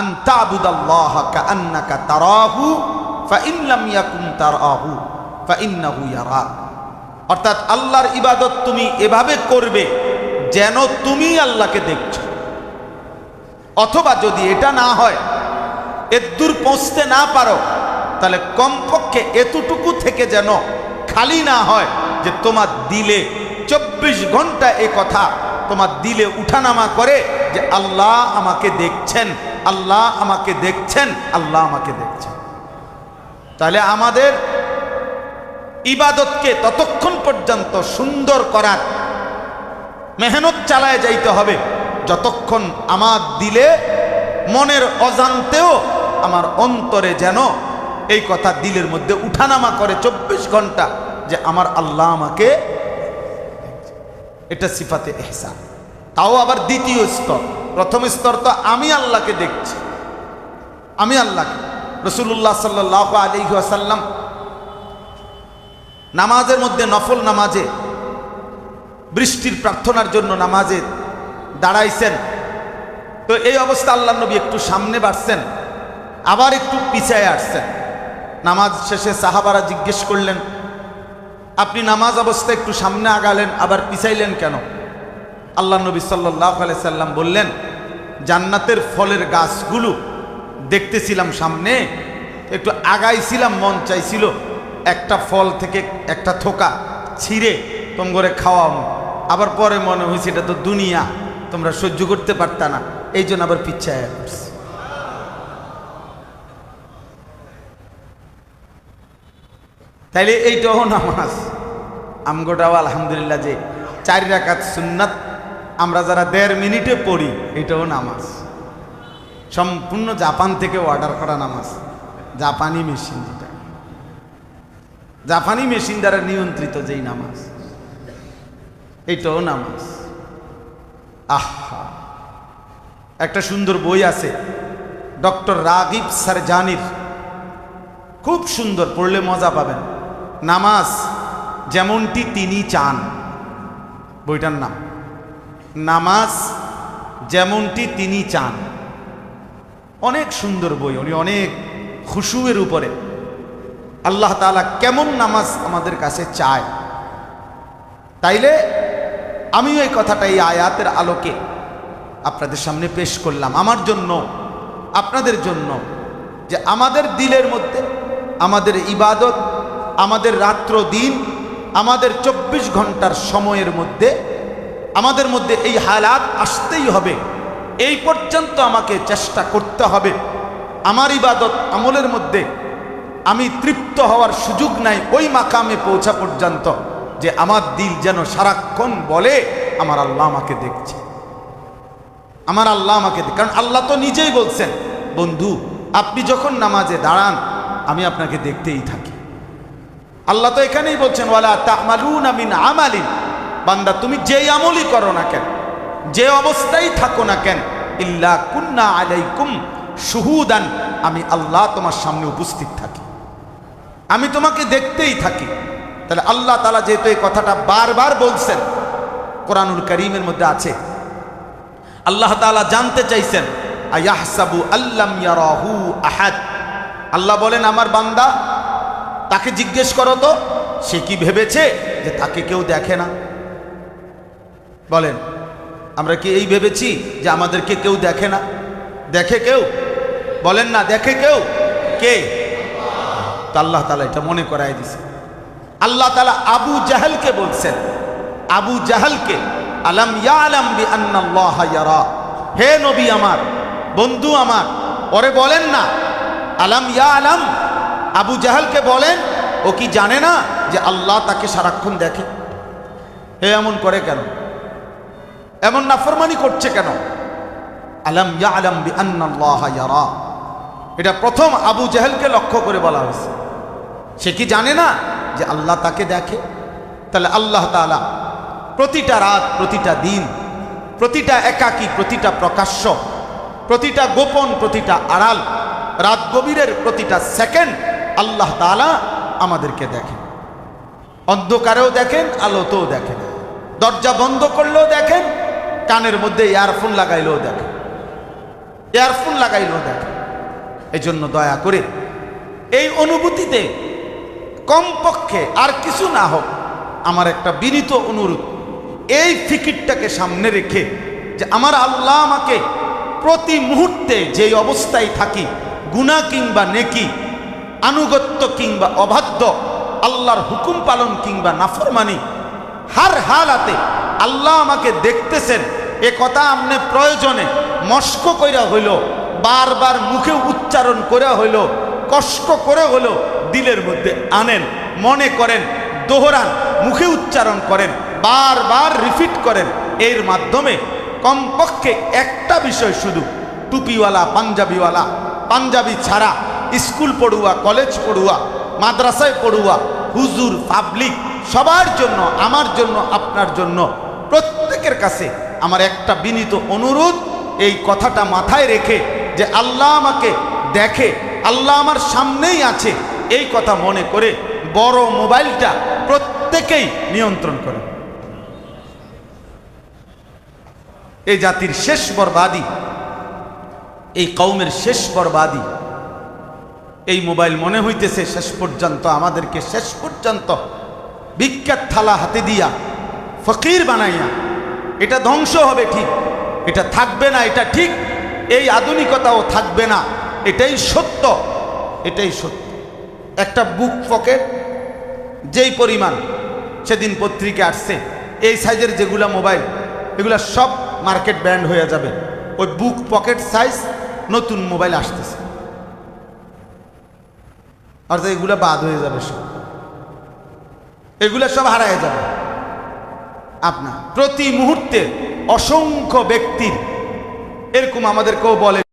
আন তাবুদাল্লাহ কাআন্নাকা তারাহু, fine লাম ইয়াকুন তারাহু, ফাইন্নাহু ইয়ারাক অর্থাৎ আল্লাহর ইবাদত তুমি এভাবে করবে যেন তুমি আল্লাহকে দেখছ। অথবা যদি এটা না হয় এর দূর পৌঁছতে না পারো, তাহলে কমপক্ষে এতটুকু থেকে যেন খালি না হয় যে তোমার দিলে চব্বিশ ঘণ্টা এ কথা, তোমার দিলে উঠানামা করে যে আল্লাহ আমাকে দেখছেন। আল্লাহ আমাকে দেখছেন, আল্লাহ আমাকে দেখছেন। তাহলে আমাদের ইবাদতকে ততক্ষণ পর্যন্ত সুন্দর করার মেহনত চালায় যাইতে হবে। যতক্ষণ আমার দিলে মনের অজান্তেও আমার অন্তরে যেন এই কথা দিলের মধ্যে উঠানামা করে চব্বিশ ঘণ্টা যে আমার আল্লাহ আমাকে এটা সিফাতে এহসান। তাও আবার দ্বিতীয় স্তর। প্রথম স্তর তো আমি আল্লাহকে দেখছি। আমি আল্লাহকে। রসুল্লাহ সাল্লাহ আলী আসাল্লাম নামাজের মধ্যে নফল নামাজে, বৃষ্টির প্রার্থনার জন্য নামাজে দাঁড়াইছেন। তো এই অবস্থা আল্লাহ নবী একটু সামনে বাড়ছেন, আবার একটু পিছায় আসছেন। নামাজ শেষে সাহাবারা জিজ্ঞেস করলেন, আপনি নামাজ অবস্থায় একটু সামনে আগালেন, আবার পিছাইলেন কেন? আল্লাহ নবী সাল্লাহ সাল্লাম বললেন, জান্নাতের ফলের গাছগুলো দেখতেছিলাম সামনে, একটু আগাইছিলাম, মন চাইছিল একটা ফল থেকে একটা থোকা ছিঁড়ে তোম করে খাওয়াম। আবার পরে মনে হয়েছে এটা তো দুনিয়া, তোমরা সহ্য করতে পারতা না। এই জন্য আবার পিচ্ছায় তাইলে এইটাও নামাজ। আমগোটাও আলহামদুলিল্লাহ যে চারি রাকাত সুন্নাত আমরা যারা দেড় মিনিটে পড়ি, এটাও নামাজ। সম্পূর্ণ জাপান থেকে অর্ডার করা নামাজ। জাপানি মেশিন যেটা। জাপানি মেশিন দ্বারা নিয়ন্ত্রিত যেই নামাজ। এইটাও নামাজ। আহা! একটা সুন্দর বই আছে, ডক্টর রাগিব সারজানির। খুব সুন্দর, পড়লে মজা পাবেন। নামাজ যেমনটি তিনি চান। বইটার নাম। নামাজ যেমনটি তিনি চান। অনেক সুন্দর বই, উনি অনেক খুশুয়ের উপরে। আল্লাহ তালা কেমন নামাজ আমাদের কাছে চায়? তাইলে আমিও এই কথাটা এই আয়াতের আলোকে আপনাদের সামনে পেশ করলাম। আমার জন্য, আপনাদের জন্য যে আমাদের দিলের মধ্যে আমাদের ইবাদত, আমাদের রাত্র দিন আমাদের চব্বিশ ঘণ্টার সময়ের মধ্যে আমাদের মধ্যে এই হালাত আসতেই হবে। এই পর্যন্ত আমাকে চেষ্টা করতে হবে। আমার ইবাদত আমলের মধ্যে আমি তৃপ্ত হওয়ার সুযোগ নাই ওই মাকামে পৌঁছা পর্যন্ত যে আমার দিল যেন সারাক্ষণ বলে, আমার আল্লাহ আমাকে দেখছে। আমার আল্লাহ আমাকে কারণ আল্লাহ তো নিজেই বলছেন, বন্ধু, আপনি যখন নামাজে দাঁড়ান, আমি আপনাকে দেখতেই থাকি। আল্লাহ তো এখানেই বলছেন, ওয়ালা তামালুন আমিন আমালিন। বান্দা, তুমি যেই আমলই করো না কেন, যে অবস্থায় থাকো না কেন, ইল্লা কুন্না আলাইকুম শুহুদান, আমি আল্লাহ তোমার সামনে উপস্থিত থাকি। আমি তোমাকে দেখতেই থাকি। তাহলে আল্লাহ তালা যেহেতু এই কথাটা বারবার বলছেন, কোরআনুল করিমের মধ্যে আছে। আল্লাহ তাআলা জানতে চাইছেন, আয়াহসাবু আল্লাম ইয়ারাহু আহাদ। আল্লাহ বলেন, আমার বান্দা, তাকে জিজ্ঞেস করো তো, সে কি ভেবেছে যে তাকে কেউ দেখে না? বলেন, আমরা কি এই ভেবেছি যে আমাদেরকে কেউ দেখে না? দেখে কেউ? বলেন না, দেখে কেউ? কে? তো আল্লাহ তালা এটা মনে করাই দিছে। আল্লাহ তালা আবু জাহালকে বলছেন, আবু জাহালকে, আলাম ইয়া আলাম বি আন্নাল্লাহ হে নবী আমার, বন্ধু আমার, ওরে বলেন না, আলাম ইয়া আলাম আবু জাহালকে বলেন, ও কি জানে না যে আল্লাহ তাকে সারাক্ষণ দেখে? হে এমন করে কেন? এমন নাফরমানি করছে কেন? আলম ইয়া আলাম বি ইয়ারা। এটা প্রথম আবু জাহেলকে লক্ষ্য করে বলা হয়েছে। সে কি জানে না যে আল্লাহ তাকে দেখে? তাহলে আল্লাহ তাআলা প্রতিটা রাত, প্রতিটা দিন, প্রতিটা একাকী, প্রতিটা প্রকাশ্য, প্রতিটা গোপন, প্রতিটা আড়াল, রাত গভীরের প্রতিটা সেকেন্ড আল্লাহ তাআলা আমাদেরকে দেখেন। অন্ধকারেও দেখেন, আলোতেও দেখেন। দরজা বন্ধ করলেও দেখেন কানের মধ্যে ইয়ারফোন লাগাইলেও দেখে। ইয়ারফোন লাগাইলেও দেখে। এই জন্য দয়া করে এই অনুভূতিতে কমপক্ষে আর কিছু না হোক আমার একটা বিনীত অনুরোধ, এই ফিকিরটাকে সামনে রেখে যে আমার আল্লাহ আমাকে প্রতি মুহূর্তে যেই অবস্থায় থাকি গুণা কিংবা নেকি, আনুগত্য কিংবা অবাধ্য, আল্লাহর হুকুম পালন কিংবা নাফরমানি হার হালাতে আল্লাহ আমাকে দেখতেছেন। এ কথা আপনি প্রয়োজনে মস্ক কইরা হইল, বারবার মুখে উচ্চারণ করে হইল, কষ্ট করে হইল দিলের মধ্যে আনেন, মনে করেন, দোহরান, মুখে উচ্চারণ করেন, বারবার রিপিট করেন। এর মাধ্যমে কমপক্ষে একটা বিষয় শুধু, টুপিওয়ালা, পাঞ্জাবিওয়ালা, পাঞ্জাবি ছাড়া, স্কুল পড়ুয়া, কলেজ পড়ুয়া, মাদ্রাসায় পড়ুয়া, হুজুর, পাবলিক সবার জন্য, আমার জন্য, আপনার জন্য। প্রত্যেকের কাছে আমার একটা বিনীত অনুরোধ, এই কথাটা মাথায় রেখে যে আল্লাহ আমাকে দেখে, আল্লাহ আমার সামনেই আছে, এই কথা মনে করে বড় মোবাইলটা প্রত্যেকেই নিয়ন্ত্রণ করে। এই জাতির শেষ বরবাদী, এই কৌমের শেষ বরবাদী, এই মোবাইল মনে হইতেছে শেষ পর্যন্ত, আমাদেরকে শেষ পর্যন্ত বিখ্যাত থালা হাতে দিয়া, ফকির বানাইয়া, এটা ধ্বংস হবে ঠিক, এটা থাকবে না, এটা ঠিক, এই আধুনিকতাও থাকবে না, এটাই সত্য এটাই সত্য। একটা বুক পকেট যেই পরিমাণ সেদিন পত্রিকা আসছে, এই সাইজের যেগুলা মোবাইল এগুলা সব মার্কেট ব্যান্ড হয়ে যাবে। ওই বুক পকেট সাইজ নতুন মোবাইল আসতেছে। অর্থাৎ এগুলা বাদ হয়ে যাবে সব। এগুলা সব হারায় যাবে। আপনার প্রতি মুহূর্তে অসংখ্য ব্যক্তির এরকম আমাদেরকেও বলে